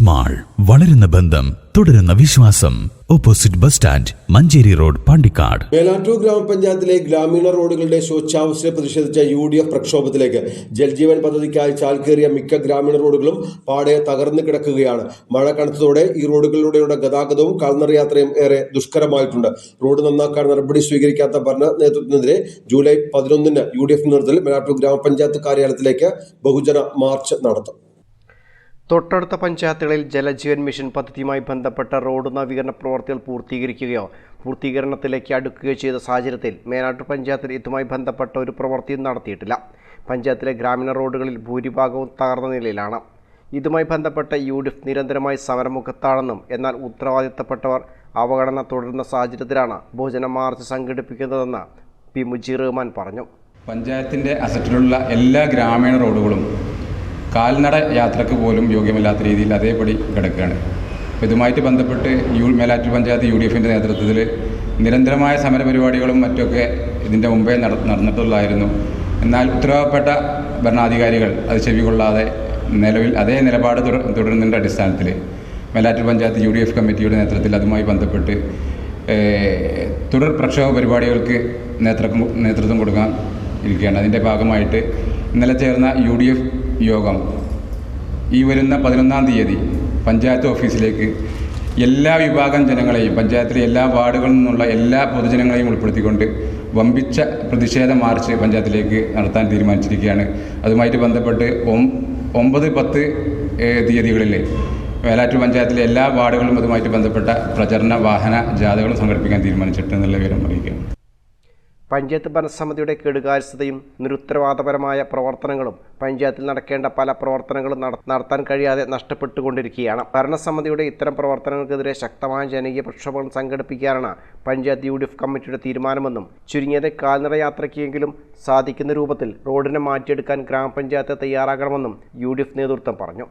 Mall വളരുന്ന ബന്ധം തുടരുന്ന വിശ്വാസം. Opposite bus stand Manjeri road Pandikkad. Velattur ഗ്രാമപഞ്ചായത്തിലെ ഗ്രാമീണ റോഡുകളുടെ ശോചാവസ്ഥയെ പ്രതിഷേധിച്ച യു ഡി എഫ് പ്രക്ഷോഭത്തിലേക്ക് ജൽജീവൻ പദ്ധതിക്കായി ചാൽക്കേറിയ മിക്ക ഗ്രാമീണ റോഡുകളും പാടെ തകർന്നു കിടക്കുകയാണ്. മഴ കനത്തതോടെ ഈ റോഡുകളിലൂടെയുള്ള ഗതാഗതവും കാൽനട യാത്രയും ഏറെ ദുഷ്കരമായിട്ടുണ്ട്. റോഡ് നന്നാക്കാൻ നടപടി സ്വീകരിക്കാത്ത ഭരണ നേതൃത്വത്തിനെതിരെ ജൂലൈ പതിനൊന്നിന് യു ഡി എഫ് നേതൃത്വത്തിൽ വേലാറ്റൂർ ഗ്രാമപഞ്ചായത്ത് കാര്യാലയത്തിലേക്ക് ബഹുജന മാർച്ച് നടത്തും. തൊട്ടടുത്ത പഞ്ചായത്തുകളിൽ ജലജീവൻ മിഷൻ പദ്ധതിയുമായി ബന്ധപ്പെട്ട റോഡ് നവീകരണ പ്രവർത്തികൾ പൂർത്തീകരിക്കുകയോ പൂർത്തീകരണത്തിലേക്ക് അടുക്കുകയോ ചെയ്ത സാഹചര്യത്തിൽ മേനാട്ടൂർ പഞ്ചായത്തിൽ ഇതുമായി ബന്ധപ്പെട്ട ഒരു പ്രവൃത്തിയും നടത്തിയിട്ടില്ല. പഞ്ചായത്തിലെ ഗ്രാമീണ റോഡുകളിൽ ഭൂരിഭാഗവും തകർന്ന നിലയിലാണ്. ഇതുമായി ബന്ധപ്പെട്ട യു ഡി എഫ് നിരന്തരമായി സമരമുഖത്താണെന്നും എന്നാൽ ഉത്തരവാദിത്തപ്പെട്ടവർ അവഗണന തുടരുന്ന സാഹചര്യത്തിലാണ് ബഹുജന മാർച്ച് സംഘടിപ്പിക്കുന്നതെന്ന് പി മുജീർ റഹ്മാൻ പറഞ്ഞു. പഞ്ചായത്തിന്റെ അസറ്റിലുള്ള എല്ലാ ഗ്രാമീണ റോഡുകളും കാൽനട യാത്രയ്ക്ക് പോലും യോഗ്യമല്ലാത്ത രീതിയിൽ അതേപടി കിടക്കുകയാണ്. അപ്പോൾ ഇതുമായിട്ട് ബന്ധപ്പെട്ട് U Melattur panchayat U D എഫിന്റെ നേതൃത്വത്തിൽ നിരന്തരമായ സമരപരിപാടികളും മറ്റൊക്കെ ഇതിന്റെ മുമ്പേ നട നടന്നിട്ടുള്ളതായിരുന്നു. എന്നാൽ ഉത്തരവാദപ്പെട്ട ഭരണാധികാരികൾ അത് ചെവികൊള്ളാതെ നിലവിൽ അതേ നിലപാട് തുടർ തുടരുന്നതിന്റെ അടിസ്ഥാനത്തിൽ Melattur panchayat U D F കമ്മിറ്റിയുടെ നേതൃത്വത്തിൽ അതുമായി ബന്ധപ്പെട്ട് തുടർ പ്രക്ഷോഭ പരിപാടികൾക്ക് നേതൃത്വം നേതൃത്വം കൊടുക്കാൻ ഇരിക്കുകയാണ്. അതിന്റെ ഭാഗമായിട്ട് ഇന്നലെ ചേർന്ന യു ഡി എഫ് യോഗം. ഈ വരുന്ന പതിനൊന്നാം തീയതി പഞ്ചായത്ത് ഓഫീസിലേക്ക് എല്ലാ വിഭാഗം ജനങ്ങളെയും പഞ്ചായത്തിലെ എല്ലാ വാർഡുകളിൽ നിന്നുള്ള എല്ലാ പൊതുജനങ്ങളെയും ഉൾപ്പെടുത്തിക്കൊണ്ട് വമ്പിച്ച പ്രതിഷേധ മാർച്ച് പഞ്ചായത്തിലേക്ക് നടത്താൻ തീരുമാനിച്ചിരിക്കുകയാണ്. അതുമായിട്ട് ബന്ധപ്പെട്ട് ഒമ്പത് പത്ത് തീയതികളിൽ വേലാറ്റൂർ പഞ്ചായത്തിലെ എല്ലാ വാർഡുകളും അതുമായിട്ട് ബന്ധപ്പെട്ട പ്രചരണ വാഹന ജാഥകളും സംഘടിപ്പിക്കാൻ തീരുമാനിച്ചിട്ടുണ്ടെന്നുള്ള വിവരം അറിയിക്കുകയാണ്. പഞ്ചായത്ത് ഭരണസമിതിയുടെ കെടുകാര്യസ്ഥതയും നിരുത്തരവാദപരമായ പ്രവർത്തനങ്ങളും പഞ്ചായത്തിൽ നടക്കേണ്ട പല പ്രവർത്തനങ്ങളും നട- നടത്താൻ കഴിയാതെ നഷ്ടപ്പെട്ടുകൊണ്ടിരിക്കുകയാണ്. ഭരണസമിതിയുടെ ഇത്തരം പ്രവർത്തനങ്ങൾക്കെതിരെ ശക്തമായ ജനകീയ പ്രക്ഷോഭങ്ങൾ സംഘടിപ്പിക്കാനാണ് പഞ്ചായത്ത് യു ഡി എഫ് കമ്മിറ്റിയുടെ തീരുമാനമെന്നും ചുരുങ്ങിയത് കാൽനട യാത്രയ്ക്കെങ്കിലും സാധിക്കുന്ന രൂപത്തിൽ റോഡിനെ മാറ്റിയെടുക്കാൻ ഗ്രാമപഞ്ചായത്ത് തയ്യാറാകണമെന്നും യു ഡി എഫ് നേതൃത്വം പറഞ്ഞു.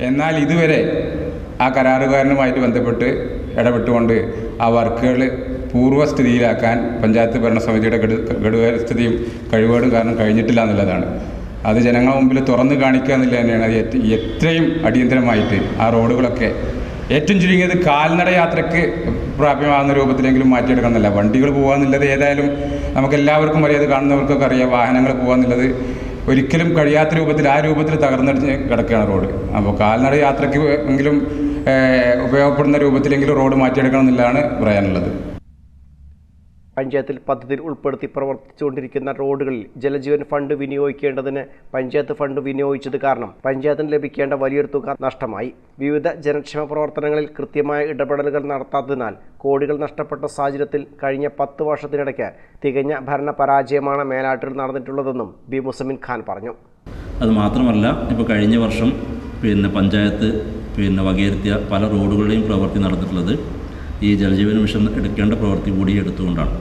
എന്നാൽ ഇതുവരെ ആ കരാറുകാരനുമായിട്ട് ബന്ധപ്പെട്ട് ഇടപെട്ടുകൊണ്ട് ആ വർക്കുകൾ പൂർവസ്ഥിതിയിലാക്കാൻ പഞ്ചായത്ത് ഭരണസമിതിയുടെ ഗഡു ഗഡുകാരസ്ഥിതിയും കഴിവുകളും കാരണം കഴിഞ്ഞിട്ടില്ല എന്നുള്ളതാണ്. അത് ജനങ്ങളുടെ മുമ്പിൽ തുറന്നു കാണിക്കുക എന്നുള്ളത് തന്നെയാണ്. അത് എത്രയും അടിയന്തരമായിട്ട് ആ റോഡുകളൊക്കെ ഏറ്റവും ചുരുങ്ങിയത് കാൽനട യാത്രയ്ക്ക് പ്രാപ്യമാകുന്ന രൂപത്തിലെങ്കിലും മാറ്റിയെടുക്കണം എന്നല്ല. വണ്ടികൾ പോകുക ഏതായാലും നമുക്ക് എല്ലാവർക്കും അറിയാം. അത് കാണുന്നവർക്കൊക്കെ അറിയാം. വാഹനങ്ങൾ പോകുക എന്നുള്ളത് ഒരിക്കലും കഴിയാത്ത രൂപത്തിൽ ആ രൂപത്തിൽ തകർന്നടിച്ച് കിടക്കുകയാണ് റോഡ്. അപ്പോൾ കാൽനട യാത്രയ്ക്ക് എങ്കിലും ഉപയോഗപ്പെടുന്ന രൂപത്തിലെങ്കിലും റോഡ് മാറ്റിയെടുക്കണം എന്നുള്ളതാണ് പറയാനുള്ളത്. പഞ്ചായത്തിൽ പദ്ധതിയിൽ ഉൾപ്പെടുത്തി പ്രവർത്തിച്ചുകൊണ്ടിരിക്കുന്ന റോഡുകളിൽ ജലജീവൻ ഫണ്ട് വിനിയോഗിക്കേണ്ടതിന് പഞ്ചായത്ത് ഫണ്ട് വിനിയോഗിച്ചത് കാരണം പഞ്ചായത്തിന് ലഭിക്കേണ്ട വലിയൊരു തുക നഷ്ടമായി. വിവിധ ജനക്ഷേമ പ്രവർത്തനങ്ങളിൽ കൃത്യമായ ഇടപെടലുകൾ നടത്താത്തതിനാൽ കോടികൾ നഷ്ടപ്പെട്ട സാഹചര്യത്തിൽ കഴിഞ്ഞ പത്ത് വർഷത്തിനിടയ്ക്ക് തികഞ്ഞ ഭരണ പരാജയമാണ് മേലാട്ടിൽ നടന്നിട്ടുള്ളതെന്നും ബി മുസമിൻ ഖാൻ പറഞ്ഞു. അത് മാത്രമല്ല ഇപ്പോൾ കഴിഞ്ഞ വർഷം പിന്നെ പഞ്ചായത്ത് പിന്നെ വകയിരുത്തിയ പല റോഡുകളുടെയും പ്രവൃത്തി നടന്നിട്ടുള്ളത് ഈ ജലജീവൻ മിഷൻ എടുക്കേണ്ട പ്രവൃത്തി കൂടി എടുത്തുകൊണ്ടാണ്.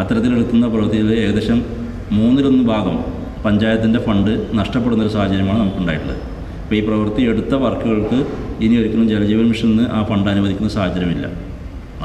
അത്തരത്തിലെടുക്കുന്ന പ്രവൃത്തിയിൽ ഏകദേശം മൂന്നിലൊന്ന് ഭാഗം പഞ്ചായത്തിന്റെ ഫണ്ട് നഷ്ടപ്പെടുന്ന ഒരു സാഹചര്യമാണ് നമുക്കുണ്ടായിട്ടുള്ളത്. അപ്പോൾ ഈ പ്രവൃത്തി എടുത്ത വർക്കുകൾക്ക് ഇനി ഒരിക്കലും ജലജീവൻ മിഷനിൽ ആ ഫണ്ട് അനുവദിക്കുന്ന സാഹചര്യമില്ല.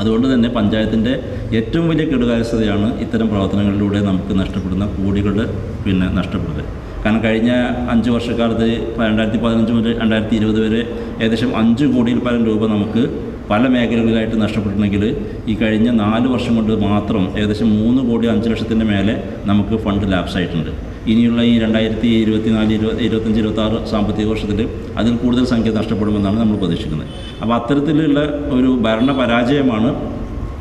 അതുകൊണ്ട് തന്നെ പഞ്ചായത്തിന്റെ ഏറ്റവും വലിയ കെടുകാര്യസ്ഥതയാണ് ഇത്തരം പ്രവർത്തനങ്ങളിലൂടെ നമുക്ക് നഷ്ടപ്പെടുന്ന കോടികളുടെ പിന്നെ നഷ്ടപ്പെടുന്നത്. കാരണം കഴിഞ്ഞ അഞ്ച് വർഷക്കാലത്ത് രണ്ടായിരത്തി പതിനഞ്ച് മുതൽ രണ്ടായിരത്തി ഇരുപത് വരെ ഏകദേശം അഞ്ച് കോടിയിൽ പരം രൂപ നമുക്ക് പല മേഖലകളിലായിട്ട് നഷ്ടപ്പെട്ടിട്ടുണ്ടെങ്കിൽ ഈ കഴിഞ്ഞ നാല് വർഷം കൊണ്ട് മാത്രം ഏകദേശം മൂന്ന് കോടി അഞ്ച് ലക്ഷത്തിന്റെ മേലെ നമുക്ക് ഫണ്ട് ലാപ്സ് ആയിട്ടുണ്ട് ഇനിയുള്ള ഈ രണ്ടായിരത്തി ഇരുപത്തിനാല് ഇരുപത് ഇരുപത്തഞ്ച് ഇരുപത്താറ് സാമ്പത്തിക വർഷത്തിൽ അതിൽ കൂടുതൽ സംഖ്യ നഷ്ടപ്പെടുമെന്നാണ് നമ്മൾ പ്രതീക്ഷിക്കുന്നത്. അപ്പോൾ അത്തരത്തിലുള്ള ഒരു ഭരണ പരാജയമാണ്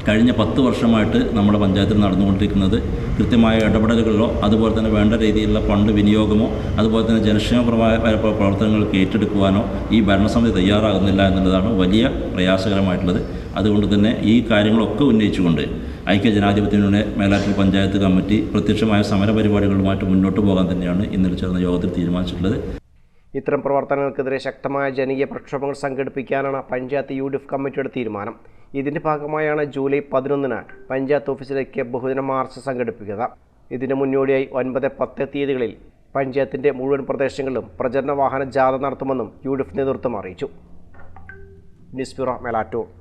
കഴിഞ്ഞ പത്ത് വർഷമായിട്ട് നമ്മുടെ പഞ്ചായത്തിൽ നടന്നുകൊണ്ടിരിക്കുന്നത് കൃത്യമായ ഇടപെടലുകളോ അതുപോലെ തന്നെ വേണ്ട രീതിയിലുള്ള ഫണ്ട് വിനിയോഗമോ അതുപോലെ തന്നെ ജനക്ഷേമപരമായ പ്ര- പ്രവർത്തനങ്ങൾക്ക് ഏറ്റെടുക്കുവാനോ ഈ ഭരണസമിതി തയ്യാറാകുന്നില്ല എന്നുള്ളതാണ് വലിയ പ്രയാസകരമായിട്ടുള്ളത്. അതുകൊണ്ട് തന്നെ ഈ കാര്യങ്ങളൊക്കെ ഉന്നയിച്ചുകൊണ്ട് ഐക്യ ജനാധിപത്യത്തിലൂടെ മേലാറ്റൂർ പഞ്ചായത്ത് കമ്മിറ്റി പ്രത്യക്ഷമായ സമരപരിപാടികളുമായിട്ട് മുന്നോട്ട് പോകാൻ തന്നെയാണ് ഇന്നലെ ചേർന്ന യോഗത്തിൽ തീരുമാനിച്ചിട്ടുള്ളത്. ഇത്തരം പ്രവർത്തനങ്ങൾക്കെതിരെ ശക്തമായ ജനകീയ പ്രക്ഷോഭങ്ങൾ സംഘടിപ്പിക്കാനാണ് പഞ്ചായത്ത് യു ഡി എഫ് കമ്മിറ്റിയുടെ തീരുമാനം. ഇതിന്റെ ഭാഗമായാണ് ജൂലൈ പതിനൊന്നിന് പഞ്ചായത്ത് ഓഫീസിലേക്ക് ബഹുജന മാർച്ച് സംഘടിപ്പിക്കുക. ഇതിന് മുന്നോടിയായി ഒൻപത് പത്ത് തീയതികളിൽ പഞ്ചായത്തിന്റെ മുഴുവൻ പ്രദേശങ്ങളിലും പ്രചരണ വാഹന ജാഥ നടത്തുമെന്നും യു ഡി എഫ് നേതൃത്വം അറിയിച്ചു. News bureau Melattur.